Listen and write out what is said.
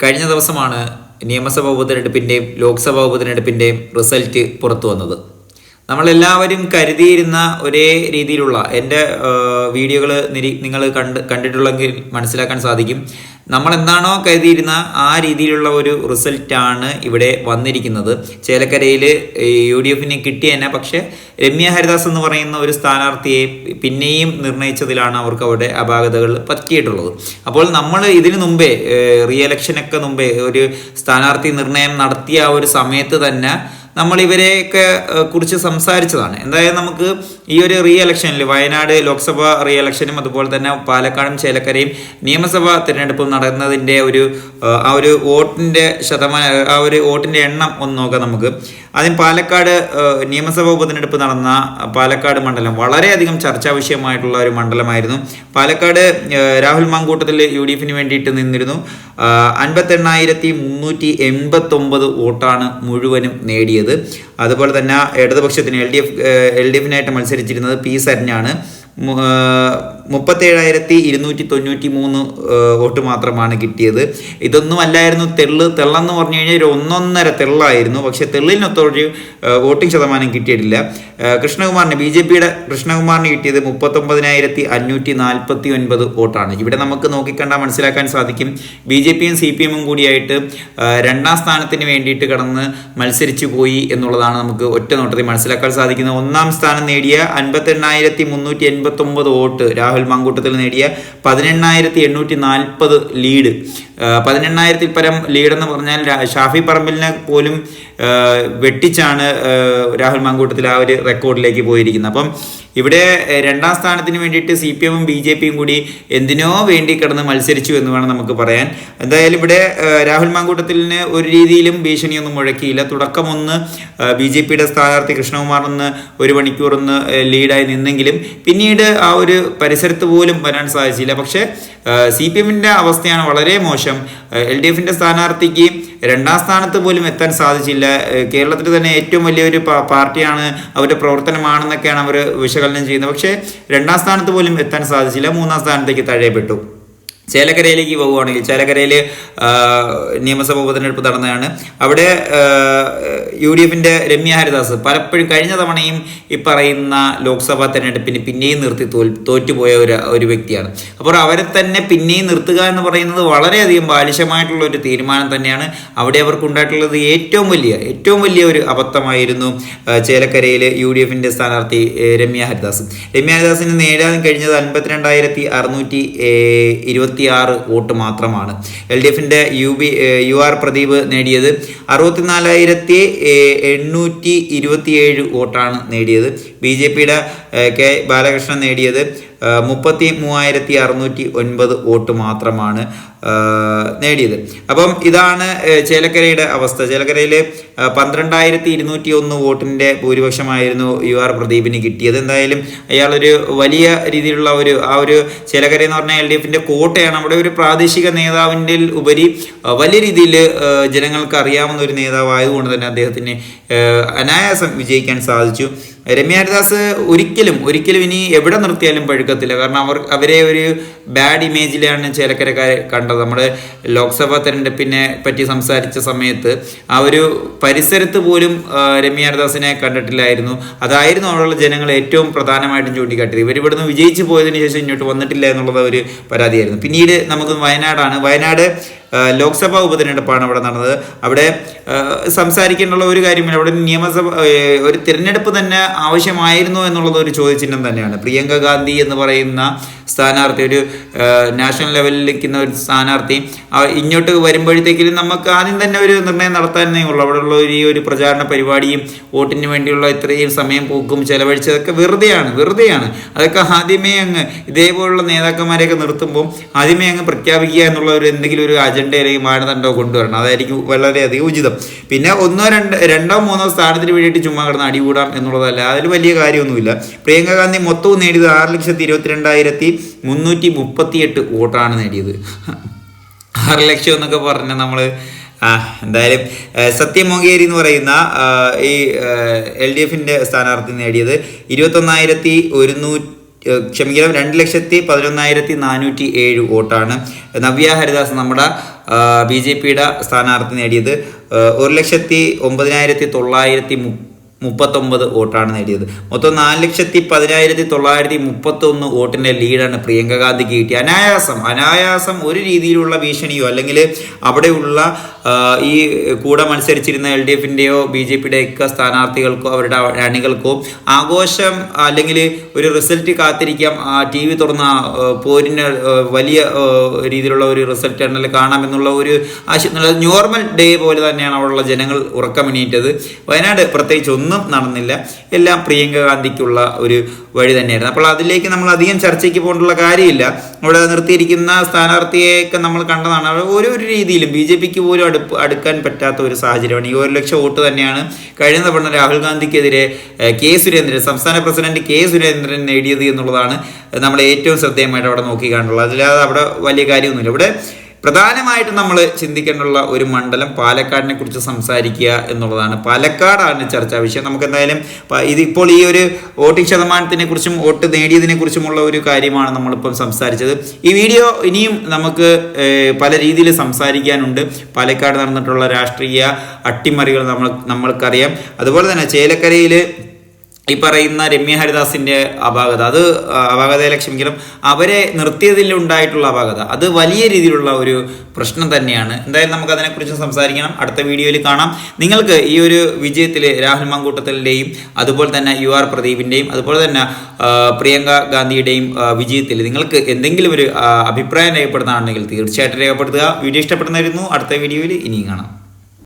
കഴിഞ്ഞ ദിവസമാണ് നിയമസഭാ ഉപതെരഞ്ഞെടുപ്പിന്റെയും ലോക്സഭാ ഉപതെരഞ്ഞെടുപ്പിന്റെയും റിസൾട്ട് പുറത്തു വന്നത്. നമ്മളെല്ലാവരും കരുതിയിരുന്ന ഒരേ രീതിയിലുള്ള എന്റെ വീഡിയോകൾ നിരീ നിങ്ങൾ കണ്ട് കണ്ടിട്ടുള്ളെങ്കിൽ മനസ്സിലാക്കാൻ സാധിക്കും. നമ്മൾ എന്താണോ കരുതിയിരുന്ന ആ രീതിയിലുള്ള ഒരു റിസൾട്ടാണ് ഇവിടെ വന്നിരിക്കുന്നത്. ചേലക്കരയിൽ യു ഡി എഫിന് കിട്ടിയ തന്നെ. പക്ഷേ രമ്യ ഹരിദാസ് എന്ന് പറയുന്ന ഒരു സ്ഥാനാർത്ഥിയെ പിന്നെയും നിർണയിച്ചതിലാണ് അവർക്ക് അവിടെ അപാകതകൾ പറ്റിയിട്ടുള്ളത്. അപ്പോൾ നമ്മൾ ഇതിനു മുമ്പേ റീ എലക്ഷനൊക്കെ മുമ്പേ ഒരു സ്ഥാനാർത്ഥി നിർണയം നടത്തിയ ആ ഒരു സമയത്ത് തന്നെ നമ്മൾ ഇവരെയൊക്കെ കുറിച്ച് സംസാരിച്ചതാണ്. എന്തായാലും നമുക്ക് ഈ ഒരു റീ ഇലക്ഷനിൽ വയനാട് ലോക്സഭ റീ ഇലക്ഷനും അതുപോലെ തന്നെ പാലക്കാടും ചേലക്കരയും നിയമസഭാ തിരഞ്ഞെടുപ്പും നടന്നതിന്റെ ഒരു ആ ഒരു വോട്ടിന്റെ ശതമാനം ആ ഒരു വോട്ടിന്റെ എണ്ണം ഒന്ന് നോക്കാം നമുക്ക്. അതിന് പാലക്കാട് നിയമസഭാ ഉപതെരഞ്ഞെടുപ്പ് നടന്ന പാലക്കാട് മണ്ഡലം. വളരെയധികം ചർച്ചാ വിഷയമായിട്ടുള്ള ഒരു മണ്ഡലമായിരുന്നു. പാലക്കാട് രാഹുൽ മാങ്കൂട്ടത്തിൽ യു ഡി എഫിന് വേണ്ടിയിട്ട് നിന്നിരുന്നു. അൻപത്തെണ്ണായിരത്തി മുന്നൂറ്റി എൺപത്തൊമ്പത് വോട്ടാണ് മുഴുവനും നേടിയത്. അതുപോലെ തന്നെ ഇടതുപക്ഷത്തിന് L D F L D എഫിനായിട്ട് മത്സരിച്ചിരുന്നത് പി സരനാണ് മുപ്പത്തേഴായിരത്തി ഇരുന്നൂറ്റി തൊണ്ണൂറ്റി മൂന്ന് വോട്ട് മാത്രമാണ് കിട്ടിയത്. ഇതൊന്നും അല്ലായിരുന്നു തെള്ള് തെള്ളെന്ന് പറഞ്ഞു കഴിഞ്ഞാൽ ഒരു ഒന്നൊന്നര തെള്ളായിരുന്നു. പക്ഷേ തെള്ളിനൊത്തൊരു വോട്ടിംഗ് ശതമാനം കിട്ടിയിട്ടില്ല. കൃഷ്ണകുമാറിന് ബി ജെ പിയുടെ കൃഷ്ണകുമാറിന് കിട്ടിയത് മുപ്പത്തൊമ്പതിനായിരത്തി അഞ്ഞൂറ്റി നാൽപ്പത്തി ഒൻപത് വോട്ടാണ്. ഇവിടെ നമുക്ക് നോക്കിക്കണ്ടാൽ മനസ്സിലാക്കാൻ സാധിക്കും. ബി ജെ പിയും സി പി എമ്മും കൂടിയായിട്ട് രണ്ടാം സ്ഥാനത്തിന് വേണ്ടിയിട്ട് കടന്ന് മത്സരിച്ചു പോയി എന്നുള്ളതാണ് നമുക്ക് ഒറ്റ നോട്ടത്തിൽ മനസ്സിലാക്കാൻ സാധിക്കുന്നത്. ഒന്നാം സ്ഥാനം നേടിയ അൻപത്തെണ്ണായിരത്തി മുന്നൂറ്റി എൺപത്തി ഒമ്പത് വോട്ട് രാഹുൽ മാങ്കൂട്ടത്തിൽ നേടിയ പതിനെണ്ണായിരത്തി എണ്ണൂറ്റി നാൽപ്പത് ലീഡ് പതിനെണ്ണായിരത്തിൽ പരം ലീഡെന്ന് പറഞ്ഞാൽ ഷാഫി പറമ്പിലിനെ പോലും വെട്ടിച്ചാണ് രാഹുൽ മാങ്കൂട്ടത്തിൽ ആ ഒരു റെക്കോർഡിലേക്ക് പോയിരിക്കുന്നത്. അപ്പം ഇവിടെ രണ്ടാം സ്ഥാനത്തിന് വേണ്ടിയിട്ട് സി പി എമ്മും ബി ജെ പിയും കൂടി എന്തിനോ വേണ്ടി കിടന്ന് മത്സരിച്ചു എന്ന് വേണം നമുക്ക് പറയാൻ. എന്തായാലും ഇവിടെ രാഹുൽ മാങ്കൂട്ടത്തിന് ഒരു രീതിയിലും ഭീഷണിയൊന്നും മുഴക്കിയില്ല. തുടക്കമൊന്ന് ബി ജെ പിയുടെ സ്ഥാനാർത്ഥി കൃഷ്ണകുമാർ ഒന്ന് ഒരു മണിക്കൂർ ഒന്ന് ലീഡായി നിന്നെങ്കിലും പിന്നീട് ആ ഒരു പരിസരത്ത് പോലും വരാൻ സാധിച്ചില്ല. പക്ഷേ സി പി എമ്മിന്റെ അവസ്ഥയാണ് വളരെ മോശം. എൽ ഡി എഫിന്റെ സ്ഥാനാർത്ഥിക്ക് രണ്ടാം സ്ഥാനത്ത് പോലും എത്താൻ സാധിച്ചില്ല. കേരളത്തിൽ തന്നെ ഏറ്റവും വലിയൊരു പാർട്ടിയാണ് അവരുടെ പ്രവർത്തനമാണെന്നൊക്കെയാണ് അവർ വിശകലനം ചെയ്യുന്നത്. പക്ഷേ രണ്ടാം സ്ഥാനത്ത് പോലും എത്താൻ സാധിച്ചില്ല. മൂന്നാം സ്ഥാനത്തേക്ക് തഴയപ്പെട്ടു. ചേലക്കരയിലേക്ക് പോവുകയാണെങ്കിൽ ചേലക്കരയിൽ നിയമസഭാ ഉപതെരഞ്ഞെടുപ്പ് നടന്നതാണ്. അവിടെ യു ഡി എഫിന്റെ രമ്യ ഹരിദാസ് പലപ്പോഴും കഴിഞ്ഞ തവണയും ഈ പറയുന്ന ലോക്സഭാ തെരഞ്ഞെടുപ്പിന് പിന്നെയും നിർത്തി തോൽ തോറ്റുപോയ ഒരു ഒരു വ്യക്തിയാണ്. അപ്പോൾ അവരെ തന്നെ പിന്നെയും നിർത്തുക എന്ന് പറയുന്നത് വളരെയധികം ബാലിശമായിട്ടുള്ള ഒരു തീരുമാനം തന്നെയാണ്. അവിടെ അവർക്കുണ്ടായിട്ടുള്ളത് ഏറ്റവും വലിയ ഏറ്റവും വലിയ ഒരു അബദ്ധമായിരുന്നു ചേലക്കരയിൽ യു ഡി എഫിന്റെ സ്ഥാനാർത്ഥി രമ്യ ഹരിദാസ്. രമ്യ ഹരിദാസിന് നേടാൻ കഴിഞ്ഞത് അൻപത്തിരണ്ടായിരത്തി അറുന്നൂറ്റി ഇരുപത്തി ആറ് വോട്ട് മാത്രമാണ്. എൽ ഡി എഫിന്റെ U B U R Pradeep നേടിയത് അറുപത്തിനാലായിരത്തി എണ്ണൂറ്റി ഇരുപത്തിയേഴ് വോട്ടാണ് നേടിയത്. ബി ജെ പിയുടെ കെ ബാലകൃഷ്ണൻ നേടിയത് മുപ്പത്തി മൂവായിരത്തി അറുന്നൂറ്റി ഒൻപത് വോട്ട് മാത്രമാണ് നേടിയത്. അപ്പം ഇതാണ് ചേലക്കരയുടെ അവസ്ഥ. ചേലക്കരയിൽ പന്ത്രണ്ടായിരത്തി ഇരുന്നൂറ്റി ഒന്ന് വോട്ടിന്റെ ഭൂരിപക്ഷമായിരുന്നു യു ആർ പ്രദീപിന് കിട്ടിയത്. എന്തായാലും അയാളൊരു വലിയ രീതിയിലുള്ള ഒരു ആ ഒരു ചേലക്കര എന്ന് പറഞ്ഞാൽ എൽ ഡി എഫിന്റെ കോട്ടയാണ്. അവിടെ ഒരു പ്രാദേശിക നേതാവിന്റെ ഉപരി വലിയ രീതിയിൽ ജനങ്ങൾക്ക് അറിയാവുന്ന ഒരു നേതാവായതുകൊണ്ട് തന്നെ അദ്ദേഹത്തിന് അനായാസം വിജയിക്കാൻ സാധിച്ചു. രമ്യ ഹരിദാസ് ഒരിക്കലും ഒരിക്കലും ഇനി എവിടെ നിർത്തിയാലും പഴുക്കത്തില്ല കാരണം അവർ അവരെ ഒരു ബാഡ് ഇമേജിലാണ് ചേലക്കരക്കാരെ കണ്ടത്. നമ്മുടെ ലോക്സഭാ തെരഞ്ഞെടുപ്പിനെ പറ്റി സംസാരിച്ച സമയത്ത് ആ ഒരു പരിസരത്ത് പോലും ആ, കണ്ടിട്ടില്ലായിരുന്നു. അതായിരുന്നു അവിടെയുള്ള ജനങ്ങൾ ഏറ്റവും പ്രധാനമായിട്ടും ചൂണ്ടിക്കാട്ടിയത്. ഇവർ ഇവിടുന്ന് വിജയിച്ചു പോയതിനു ശേഷം ഇങ്ങോട്ട് വന്നിട്ടില്ല എന്നുള്ളത് ഒരു പരാതിയായിരുന്നു. പിന്നീട് നമുക്ക് വയനാടാണ്. വയനാട് ലോക്സഭാ ഉപതെരഞ്ഞെടുപ്പാണ് അവിടെ നടന്നത്. അവിടെ സംസാരിക്കാനുള്ള ഒരു കാര്യമില്ല. അവിടെ നിയമസഭ ഒരു തിരഞ്ഞെടുപ്പ് തന്നെ ആവശ്യമായിരുന്നു എന്നുള്ളത് ഒരു ചോദ്യചിഹ്നം തന്നെയാണ്. പ്രിയങ്ക ഗാന്ധി എന്ന് പറയുന്ന സ്ഥാനാർത്ഥി ഒരു നാഷണൽ ലെവലിൽ നിൽക്കുന്ന ഒരു സ്ഥാനാർത്ഥി ഇങ്ങോട്ട് വരുമ്പോഴത്തേക്കും നമുക്ക് ആദ്യം തന്നെ ഒരു നിർണയം നടത്താനേ ഉള്ളൂ. അവിടെയുള്ള ഈ ഒരു പ്രചാരണ പരിപാടിയും വോട്ടിന് വേണ്ടിയുള്ള ഇത്രയും സമയം പോക്കും ചെലവഴിച്ചതൊക്കെ വെറുതെയാണ് വെറുതെയാണ്. അതൊക്കെ ആദ്യമേ അങ്ങ് ഇതേപോലുള്ള നേതാക്കന്മാരെയൊക്കെ നിർത്തുമ്പോൾ ആദ്യമേ അങ്ങ് പ്രഖ്യാപിക്കുക എന്നുള്ള ഒരു എന്തെങ്കിലും ഒരു അജണ്ട മാനദണ്ഡം കൊണ്ടുവരണം. അതായിരിക്കും വളരെയധികം ഉചിതം. പിന്നെ ഒന്നോ രണ്ട് രണ്ടോ മൂന്നോ സ്ഥാനത്തിന് വേണ്ടിയിട്ട് ചുമ്മാ കിടന്ന് അടികൂടാം എന്നുള്ളതല്ല. അതിൽ വലിയ കാര്യമൊന്നുമില്ല. പ്രിയങ്ക ഗാന്ധി മൊത്തവും നേടിയത് ആറ് ലക്ഷത്തി ഇരുപത്തിരണ്ടായിരത്തി മുന്നൂറ്റി മുപ്പത്തിയെട്ട് വോട്ടാണ് നേടിയത്. ആറ് ലക്ഷം എന്നൊക്കെ പറഞ്ഞാൽ നമ്മൾ ആ എന്തായാലും ഏഹ്, സത്യം മൊങ്കേരി എന്ന് പറയുന്ന ഈ എൽ ഡി എഫിന്റെ സ്ഥാനാർത്ഥി നേടിയത് ഇരുപത്തൊന്നായിരത്തി ഒരുന്നൂറ്റി ക്ഷമിക്കണം രണ്ട് ലക്ഷത്തി പതിനൊന്നായിരത്തി നാനൂറ്റി ഏഴ് വോട്ടാണ്. നവ്യ ഹരിദാസ് നമ്മുടെ ബി ജെ പിയുടെ സ്ഥാനാർത്ഥി നേടിയത്. ഒരു ലക്ഷത്തി ഒമ്പതിനായിരത്തി തൊള്ളായിരത്തി മു മുപ്പത്തൊമ്പത് വോട്ടാണ് നേടിയത്. മൊത്തം നാല് ലക്ഷത്തി പതിനായിരത്തി തൊള്ളായിരത്തി മുപ്പത്തൊന്ന് വോട്ടിന്റെ ലീഡാണ് പ്രിയങ്ക ഗാന്ധിക്ക് കിട്ടിയത്. അനായാസം അനായാസം ഒരു രീതിയിലുള്ള ഭീഷണിയോ അല്ലെങ്കിൽ അവിടെയുള്ള ഈ കൂടെ മത്സരിച്ചിരുന്ന എൽ ഡി എഫിന്റെയോ ബി ജെ പിയുടെയൊക്കെ സ്ഥാനാർത്ഥികൾക്കോ അവരുടെ അണികൾക്കോ ആഘോഷം അല്ലെങ്കിൽ ഒരു റിസൾട്ട് കാത്തിരിക്കാം. ആ ടി വി തുറന്ന പോരിന് വലിയ രീതിയിലുള്ള ഒരു റിസൾട്ട് ആണെങ്കിൽ കാണാമെന്നുള്ള ഒരു ആശയം. നോർമൽ ഡേ പോലെ തന്നെയാണ് അവിടെയുള്ള ജനങ്ങൾ ഉറക്കമെണീറ്റത് വയനാട് പ്രത്യേകിച്ച് ഒന്നും നടന്നില്ല. എല്ലാം പ്രിയങ്ക ഗാന്ധിക്കുള്ള ഒരു വഴി തന്നെയായിരുന്നു. അപ്പോൾ അതിലേക്ക് നമ്മൾ അധികം ചർച്ചയ്ക്ക് പോകേണ്ടുള്ള കാര്യമില്ല. അവിടെ നിർത്തിയിരിക്കുന്ന സ്ഥാനാർത്ഥിയെയൊക്കെ നമ്മൾ കണ്ടതാണ്. ഓരോ രീതിയിലും ബി ജെ പിക്ക് പോലും അടുപ്പ് അടുക്കാൻ പറ്റാത്ത ഒരു സാഹചര്യമാണ്. ഈ ഒരു ലക്ഷം വോട്ട് തന്നെയാണ് കഴിഞ്ഞ തവണ രാഹുൽ ഗാന്ധിക്കെതിരെ കെ സുരേന്ദ്രൻ സംസ്ഥാന പ്രസിഡന്റ് കെ സുരേന്ദ്രൻ നേടിയത് എന്നുള്ളതാണ് നമ്മൾ ഏറ്റവും ശ്രദ്ധേയമായിട്ട് അവിടെ നോക്കി കാണുള്ളത് അതില്ലാതെ അവിടെ വലിയ കാര്യമൊന്നുമില്ല. ഇവിടെ പ്രധാനമായിട്ടും നമ്മൾ ചിന്തിക്കേണ്ടുള്ള ഒരു മണ്ഡലം പാലക്കാടിനെ കുറിച്ച് സംസാരിക്കുക എന്നുള്ളതാണ്. പാലക്കാടാണ് ചർച്ചാ വിഷയം. നമുക്ക് എന്തായാലും ഇത് ഇപ്പോൾ ഈ ഒരു വോട്ടിംഗ് ശതമാനത്തിനെ കുറിച്ചും വോട്ട് നേടിയതിനെ കുറിച്ചുമുള്ള ഒരു കാര്യമാണ് നമ്മളിപ്പം സംസാരിച്ചത്. ഈ വീഡിയോ ഇനിയും നമുക്ക് പല രീതിയിൽ സംസാരിക്കാനുണ്ട്. പാലക്കാട് നടന്നിട്ടുള്ള രാഷ്ട്രീയ അട്ടിമറികൾ നമ്മൾ നമ്മൾക്കറിയാം. അതുപോലെ തന്നെ ചേലക്കരയിൽ ഈ പറയുന്ന രമ്യ ഹരിദാസിന്റെ അപാകത അത് അപാകതയിലെ ക്ഷമിക്കണം അവരെ നിർത്തിയതിൽ ഉണ്ടായിട്ടുള്ള അപാകത അത് വലിയ രീതിയിലുള്ള ഒരു പ്രശ്നം തന്നെയാണ്. എന്തായാലും നമുക്ക് അതിനെക്കുറിച്ച് സംസാരിക്കണം. അടുത്ത വീഡിയോയിൽ കാണാം. നിങ്ങൾക്ക് ഈ ഒരു വിജയത്തിൽ രാഹുൽ മങ്കൂട്ടത്തലിന്റെയും അതുപോലെ തന്നെ യു ആർ പ്രദീപിന്റെയും അതുപോലെ തന്നെ പ്രിയങ്ക ഗാന്ധിയുടെയും വിജയത്തിൽ നിങ്ങൾക്ക് എന്തെങ്കിലും ഒരു അഭിപ്രായം രേഖപ്പെടുത്താണെങ്കിൽ തീർച്ചയായിട്ടും രേഖപ്പെടുത്തുക. വീഡിയോ ഇഷ്ടപ്പെടുന്നതായിരുന്നു അടുത്ത വീഡിയോയിൽ ഇനിയും കാണാം.